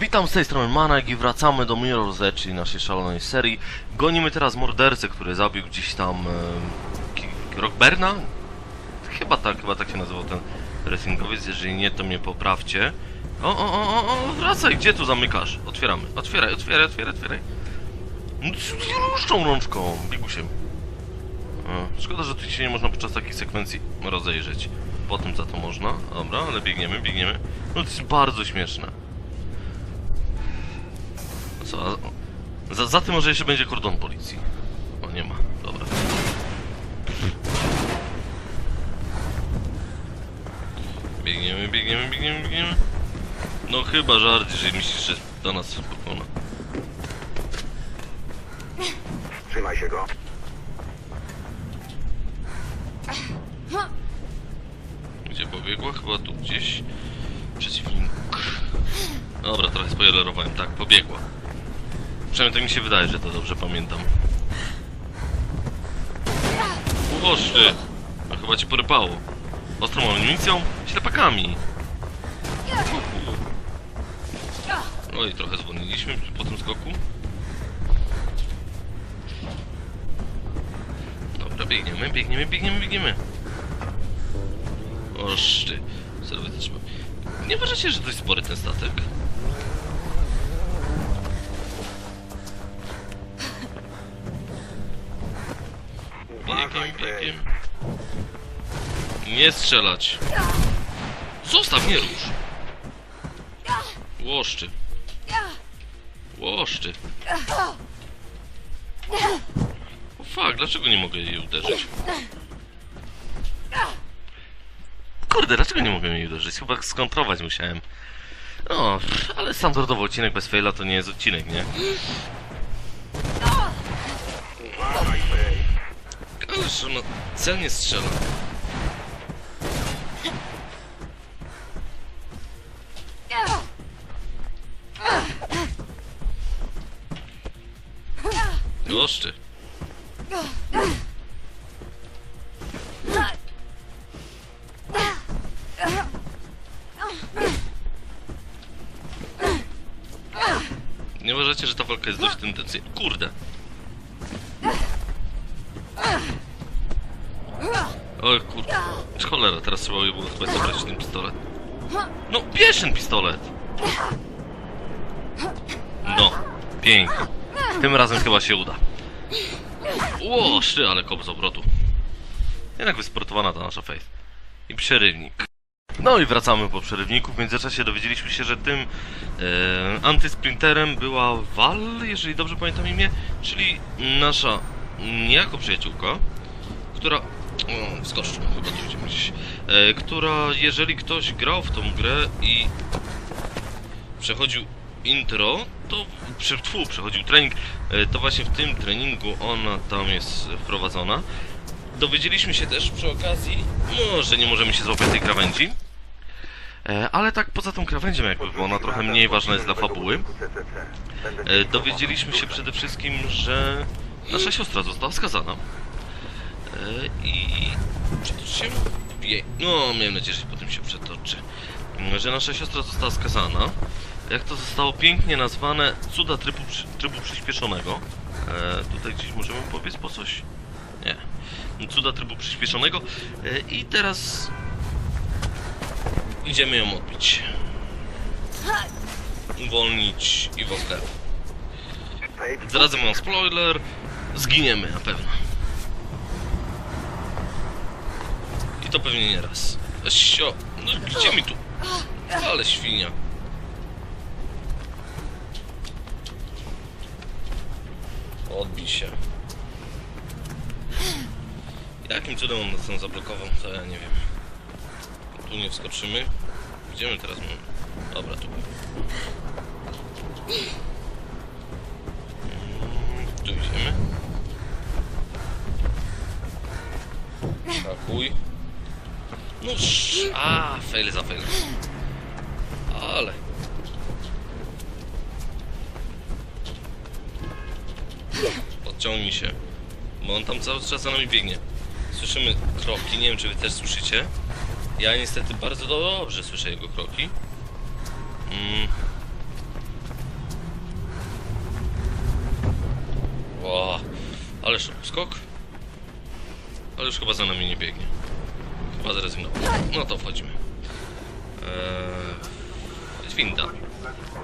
Witam z tej strony Manek i wracamy do Mirror's Edge, czyli naszej szalonej serii. Gonimy teraz mordercę, który zabił gdzieś tam... E, Rockberna? Chyba tak, chyba tak się nazywał ten wrestlingowiec, jeżeli nie to mnie poprawcie. O, o, o, o, wracaj, gdzie tu zamykasz? Otwieramy, otwieraj, otwieraj, otwieraj, otwieraj. No, różdżą rączką, biegusiem. E, Szkoda, że tu się nie można podczas takiej sekwencji rozejrzeć. Potem za to można. Dobra, ale biegniemy, biegniemy. No to jest bardzo śmieszne. Co? Za, za tym może jeszcze będzie kordon policji. O, nie ma. Dobra. Biegniemy, biegniemy, biegniemy, biegniemy. No chyba żart, jeżeli myślisz, że do nas pokona. Trzymaj się go. Gdzie pobiegła? Chyba tu gdzieś. Przeciwnik. Dobra, trochę spoilerowałem. Tak, pobiegła. Przynajmniej tak mi się wydaje, że to dobrze pamiętam. Ty! No chyba ci porypało. Ostrą amunicją? Ślepakami. No i trochę zwolniliśmy po tym skoku. Dobra, biegniemy, biegniemy, biegniemy, biegniemy. Oż ty. Też mam. Nie uważacie, że dość spory ten statek? Nie strzelać. Zostaw, nie rusz. Łoszczy. Łoszczy. O fuck, dlaczego nie mogę jej uderzyć? Kurde, dlaczego nie mogę jej uderzyć? Chyba skontrować musiałem. No, ale standardowy odcinek bez faila to nie jest odcinek, nie? Faye. Ależ no, celnie strzela. Oj kurde. Cholera, teraz trzeba by było chyba zabrać ten pistolet. No, bierz ten pistolet! No, pięknie. Tym razem chyba się uda. Ło, szty, ale kop z obrotu. Jednak wysportowana ta nasza Faith. I przerywnik. No i wracamy po przerywniku. W międzyczasie dowiedzieliśmy się, że tym e, antysprinterem była Val, jeżeli dobrze pamiętam imię, czyli nasza niejako przyjaciółka, która... O, wskoczył, chyba tu widzimy gdzieś. E, która, jeżeli ktoś grał w tą grę i przechodził intro, to przy, tfu, przechodził trening, e, to właśnie w tym treningu ona tam jest wprowadzona. Dowiedzieliśmy się też przy okazji, no, że nie możemy się złapać tej krawędzi. E, ale tak poza tą krawędzią jakby, bo ona trochę mniej ważna jest dla fabuły. E, dowiedzieliśmy się przede wszystkim, że nasza siostra została skazana. I przetoczy się? Jej. No, miałem nadzieję, że potem się przetoczy. Że nasza siostra została skazana. Jak to zostało pięknie nazwane, cuda trybu, trybu przyspieszonego. E, tutaj gdzieś możemy powiedz po coś? Nie. Cuda trybu przyspieszonego. E, I teraz idziemy ją odbić. Uwolnić i wodę. Faith, Zdradzę wam spoiler. Zginiemy na pewno. To pewnie nie raz. Sio... No gdzie mi tu? Ale świnia. Odbij się. Jakim cudem on tam zablokował, to ja nie wiem. Tu nie wskoczymy. Gdzie my teraz mamy? Dobra, tu. Tu idziemy. Hakuj. No sz... A, fail za fail. Ale... Podciągnij się. Bo on tam cały czas za nami biegnie. Słyszymy kroki, nie wiem czy wy też słyszycie. Ja niestety bardzo dobrze słyszę jego kroki. Mm. O, ależ skok. Ależ chyba za nami nie biegnie. Chyba zrezygnował. No to wchodzimy. Eee, winda.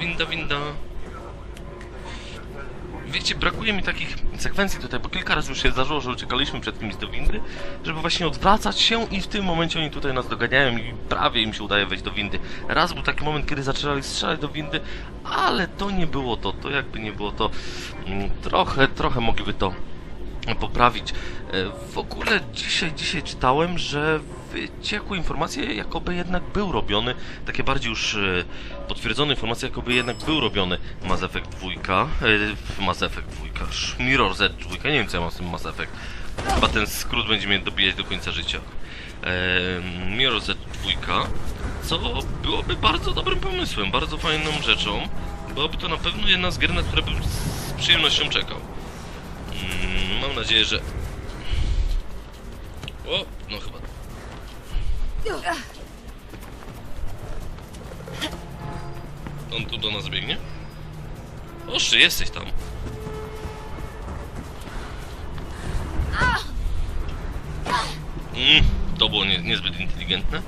Winda, winda. Wiecie, brakuje mi takich sekwencji tutaj, bo kilka razy już się zdarzyło, że uciekaliśmy przed kimś do windy, żeby właśnie odwracać się i w tym momencie oni tutaj nas doganiają i prawie im się udaje wejść do windy. Raz był taki moment, kiedy zaczynali strzelać do windy, ale to nie było to, to jakby nie było to, mm, trochę, trochę mogliby to poprawić. E, W ogóle dzisiaj, dzisiaj czytałem, że wyciekły informacje, jakoby jednak był robiony, takie bardziej już e, potwierdzone informacje, jakoby jednak był robiony Mass Effect 2, e, Mass Effect 2, sz- Mirror Z 2, nie wiem co ja mam z tym Mass Effect. Chyba ten skrót będzie mnie dobijać do końca życia. Mirror Z 2, co byłoby bardzo dobrym pomysłem, bardzo fajną rzeczą. Byłaby to na pewno jedna z gier, na które bym z przyjemnością czekał. Mm, Mam nadzieję, że... O, no chyba. On tu do nas biegnie? Oszy, jesteś tam. Mm, to było nie, niezbyt inteligentne,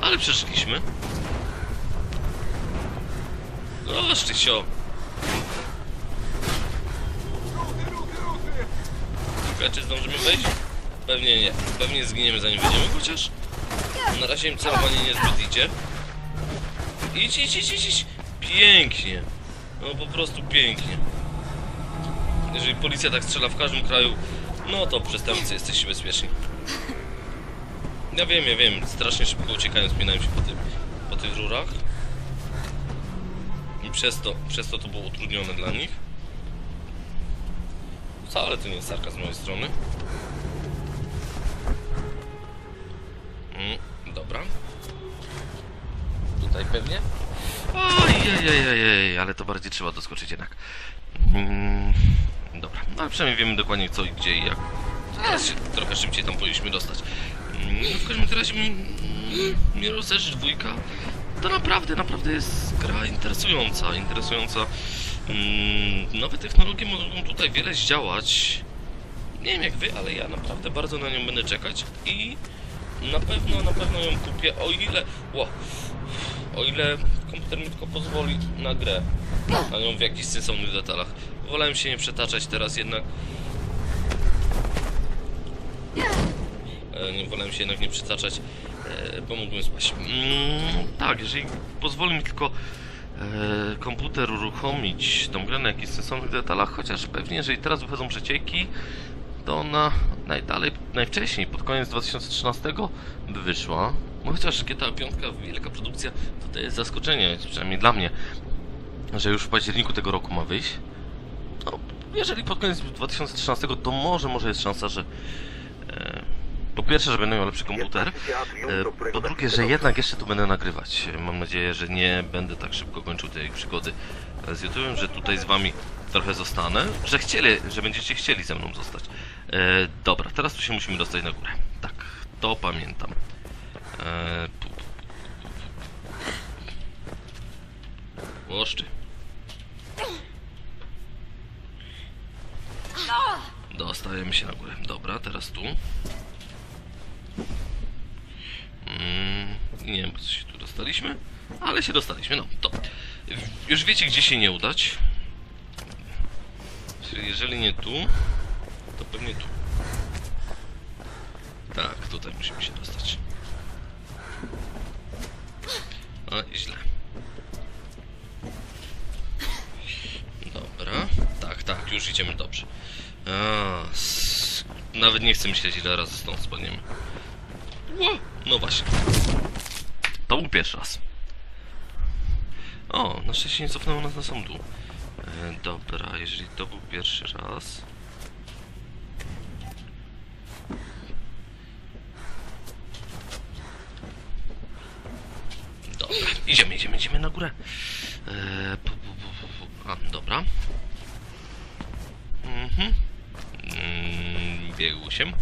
ale przeszliśmy. Oż ty Ciekawe, czy zdążymy wejść? Pewnie nie. Pewnie zginiemy zanim wejdziemy, chociaż na razie im celowanie niezbyt idzie. Idź, idź, idź, idź, idź. Pięknie. No po prostu pięknie. Jeżeli policja tak strzela w każdym kraju, no to przestępcy jesteście bezpieczni. Ja wiem, ja wiem, strasznie szybko uciekają, spinają się po, tym, po tych rurach. I przez to, przez to to było utrudnione dla nich. Wcale to nie jest sarka z mojej strony. Mm, dobra. Tutaj pewnie. Ojej, ale to bardziej trzeba doskoczyć jednak. Mm, dobra, no ale przynajmniej wiemy dokładnie co i gdzie i jak. Teraz się trochę szybciej tam powinniśmy dostać. Mm, w każdym razie mm, Mirror's Edge 2 to naprawdę, naprawdę jest gra interesująca, interesująca. Mm, nowe technologie mogą tutaj wiele zdziałać. Nie wiem jak wy, ale ja naprawdę bardzo na nią będę czekać i na pewno, na pewno ją kupię, o ile... Ło, o ile komputer mi tylko pozwoli na grę, na nią w jakichś sensownych detalach. Wolałem się nie przetaczać teraz jednak. E, Nie wolałem się jednak nie przytaczać, e, bo mógłbym spać. Mm, tak, jeżeli pozwoli mi tylko komputer uruchomić tą grę na jakichś sensownych detalach, chociaż pewnie jeżeli teraz wychodzą przecieki, to ona najdalej, najwcześniej, pod koniec 2013 by wyszła. No chociaż GTA 5, wielka produkcja, to, to jest zaskoczenie, przynajmniej dla mnie, że już w październiku tego roku ma wyjść. No, jeżeli pod koniec 2013, to może, może jest szansa, że e, po pierwsze, że będę miał lepszy komputer, e, po drugie, że jednak jeszcze tu będę nagrywać. Mam nadzieję, że nie będę tak szybko kończył tej przygody z YouTube'em, że tutaj z wami trochę zostanę, że chcieli, że będziecie chcieli ze mną zostać. E, dobra, teraz tu się musimy dostać na górę. Tak, to pamiętam. E, pu, pu, pu, pu. Oszczy. Dostajemy się na górę. Dobra, teraz tu. Nie wiem, po co się tu dostaliśmy, ale się dostaliśmy. No, to już wiecie, gdzie się nie udać. Czyli jeżeli nie tu, to pewnie tu. Tak, tutaj musimy się dostać. A, źle. Dobra. Tak, tak, już idziemy dobrze. A, nawet nie chcę myśleć, ile razy stąd spadniemy. Ło, No właśnie. To był pierwszy raz. O, na szczęście nie cofnęło nas na dół. E, dobra, jeżeli to był pierwszy raz... Dobra, idziemy, idziemy, idziemy na górę. E, pu, pu, pu. A, dobra. Mhm. Mm, biegł się.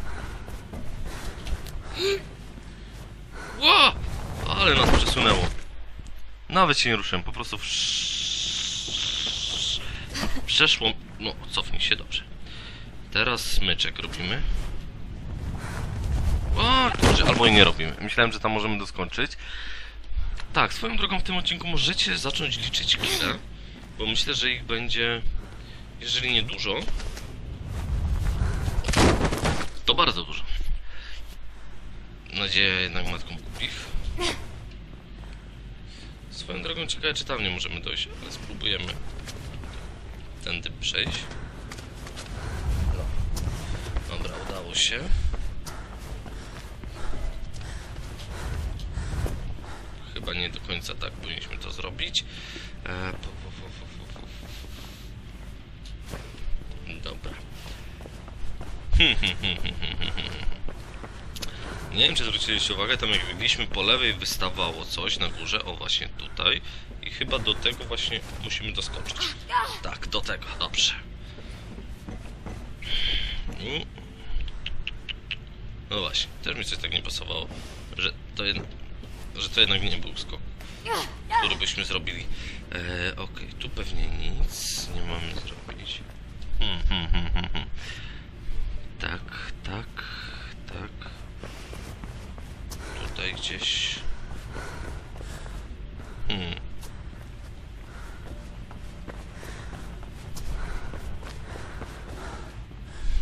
Ale nas przesunęło. Nawet się nie ruszyłem, po prostu przeszło. No, cofnij się dobrze. Teraz smyczek robimy. O, kurczę, albo i nie robimy. Myślałem, że tam możemy doskończyć. Tak, swoją drogą w tym odcinku możecie zacząć liczyć kile, bo myślę, że ich będzie, jeżeli nie dużo, to bardzo dużo. Nadzieję jednak matką głupich. Swoją drogą ciekawe, czy tam nie możemy dojść, ale spróbujemy tędy przejść. No. Dobra, udało się. Chyba nie do końca tak powinniśmy to zrobić. E, po, po, po, po, po. Dobra. Nie wiem, czy zwróciliście uwagę, tam jak biegliśmy po lewej wystawało coś na górze, o właśnie tutaj. I chyba do tego właśnie musimy doskoczyć. Tak, do tego, dobrze. No właśnie, też mi coś tak nie pasowało, że to, jed... że to jednak nie był skok, który byśmy zrobili. E, Okej, tu pewnie nic nie mamy zrobić. Hmm, hmm, hmm, hmm, hmm. Tak, tak, tak. Tutaj gdzieś. Hmm.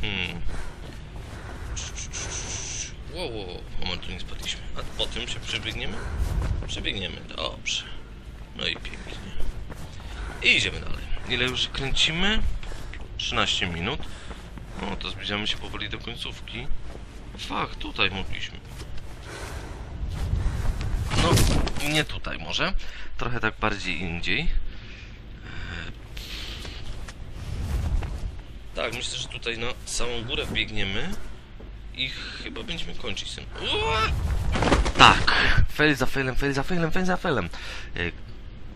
Hmm. Wow, wow, moment, tu nie spadliśmy. A po tym się przebiegniemy? Przebiegniemy, dobrze. No i pięknie. I idziemy dalej. Ile już kręcimy? 13 minut. No to zbliżamy się powoli do końcówki. Fak, tutaj mogliśmy. Nie tutaj może. Trochę tak bardziej indziej. Eee, Tak, myślę, że tutaj na samą górę biegniemy i chyba będziemy kończyć ten. Ua! Tak, fail za failem, fail za failem, fail za failem. Eee,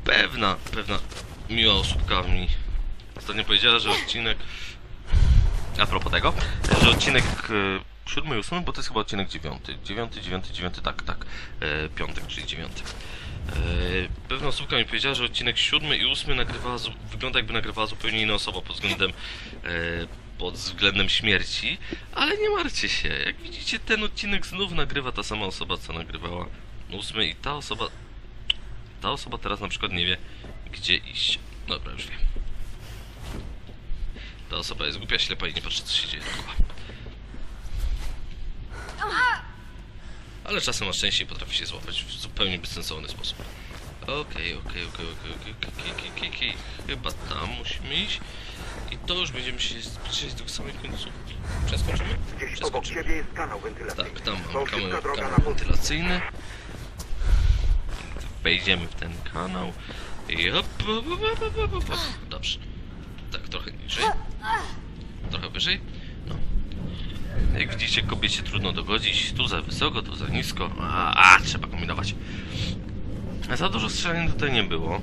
Pewna, pewna miła osóbka mi ostatnio powiedziała, że odcinek a propos tego, że odcinek e, siódmy ósmy, bo to jest chyba odcinek dziewiąty. Dziewiąty, dziewiąty, dziewiąty, tak, tak. E, piątek, czyli dziewiąty. E, pewna osóbka mi powiedziała, że odcinek siódmy i ósmy nagrywała, wygląda jakby nagrywała zupełnie inna osoba pod względem e, pod względem śmierci, ale nie martwcie się. Jak widzicie, ten odcinek znów nagrywa ta sama osoba, co nagrywała ósmy i ta osoba ta osoba teraz na przykład nie wie, gdzie iść. Dobra, już wiem. Ta osoba jest głupia, ślepa i nie patrzy, co się dzieje dookoła. Ale czasem na szczęście potrafi się złapać w zupełnie bezsensowny sposób. Okej, okej, okej, okej, okej, okej, okej, okej, okej. Chyba tam musimy iść. I to już będziemy się zbliżać do samej końcówki. Przeskoczymy? Gdzieś obok Przeskoczymy. ciebie jest kanał wentylacyjny. Tak, tam To mamy szybka kanał, droga na kanał północ. wentylacyjny. Wejdziemy w ten kanał. I hop, hop, hop, hop, hop. Dobrze. Tak, trochę niżej. Trochę wyżej. No. Jak widzicie, kobiecie trudno dogodzić. Tu za wysoko, tu za nisko. A, a trzeba kombinować. Za dużo strzelania tutaj nie było.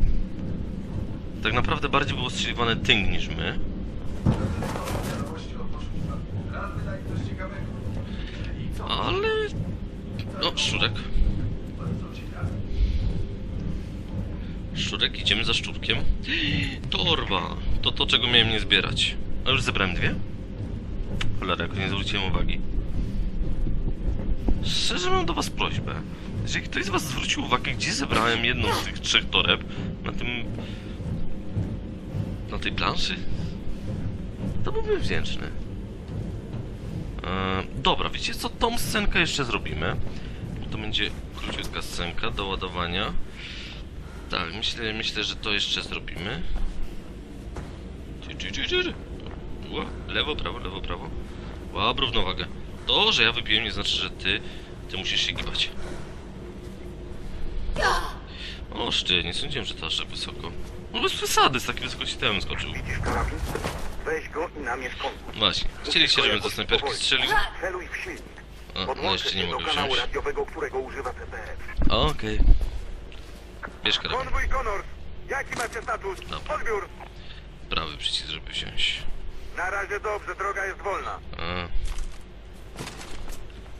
Tak naprawdę bardziej było strzeliwane tynk niż my. Ale... O, szczurek. Szczurek, idziemy za szczurkiem. Torba! To to, czego miałem nie zbierać. A już zebrałem dwie? Cholera, jakoś nie zwróciłem uwagi. Szczerze mam do was prośbę. Jeżeli ktoś z was zwrócił uwagę, gdzie zebrałem jedną z tych trzech toreb na tym... na tej planszy, to byłbym wdzięczny. E, dobra, wiecie co? Tą scenkę jeszcze zrobimy. To będzie króciutka scenka do ładowania. Tak, myślę, myślę, że to jeszcze zrobimy. Lewo, prawo, lewo, prawo. Łap równowagę. To, że ja wypiłem nie znaczy, że ty, ty musisz się gibać. O, szty, nie sądziłem, że to aż tak wysoko. No bez przesady, z takiej wysokości bym skoczył. Widzisz karabin? Weź go i namierz. Właśnie, chcieliście, żebym do snajperki strzelił? Celuj w silnik. A, no jeszcze nie mogę wziąć. radiowego, którego używa. Okej. Bierz karabin. Konwój! Jaki macie status? Dobra. Odbiór! Prawy przycisk, żeby wziąć. Na razie dobrze, droga jest wolna. A.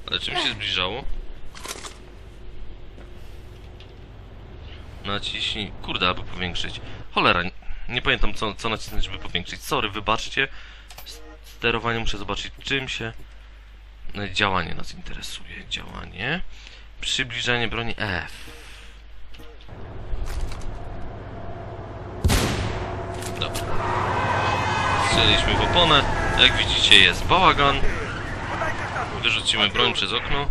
Ale czym się zbliżało? Naciśnij. Kurde, aby powiększyć. Cholera, nie, nie pamiętam co, co nacisnąć, żeby powiększyć. Sorry, wybaczcie. Sterowanie muszę zobaczyć czym się... No, Działanie nas interesuje. Działanie. Przybliżanie broni F. Dobra. Strzeliśmy w oponę. Jak widzicie jest bałagan. Wyrzucimy broń przez okno.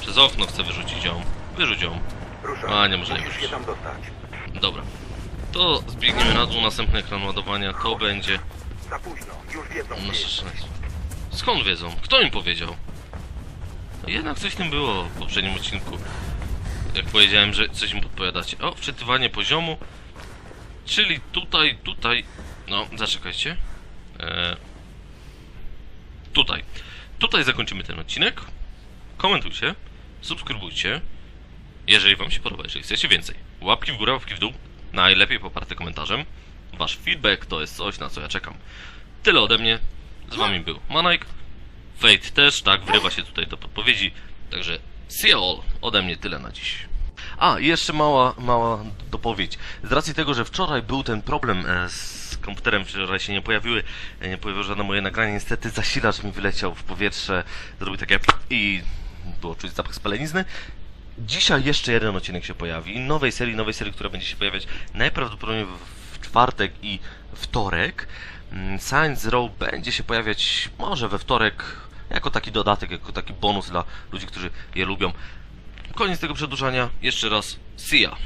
Przez okno chcę wyrzucić ją. Wyrzuć ją. A, nie nie Musisz wyrzucić. Dobra. To zbiegniemy na dół, następny ekran ładowania, to będzie nasze szaleństwo. Skąd wiedzą? Kto im powiedział? Jednak coś tym było w poprzednim odcinku. Jak powiedziałem, że coś im podpowiadacie. O, wczytywanie poziomu. Czyli tutaj, tutaj... No, zaczekajcie. Eee, tutaj. Tutaj zakończymy ten odcinek. Komentujcie. Subskrybujcie. Jeżeli wam się podoba, jeżeli chcecie więcej. Łapki w górę, łapki w dół. Najlepiej poparte komentarzem. Wasz feedback to jest coś, na co ja czekam. Tyle ode mnie. Z wami był Manajk. Fate też, tak, wrywa się tutaj do podpowiedzi. Także see all. Ode mnie tyle na dziś. A, jeszcze mała, mała dopowiedź. Z racji tego, że wczoraj był ten problem e, z komputerem, wczoraj się nie pojawiły, e, nie pojawiło żadne moje nagranie, niestety zasilacz mi wyleciał w powietrze, zrobił takie i było czuć zapach spalenizny. Dzisiaj jeszcze jeden odcinek się pojawi, nowej serii, nowej serii, która będzie się pojawiać najprawdopodobniej w- czwartek i wtorek. Mm, Science Row będzie się pojawiać może we wtorek, jako taki dodatek, jako taki bonus dla ludzi, którzy je lubią. Koniec tego przedłużania. Jeszcze raz, see ya!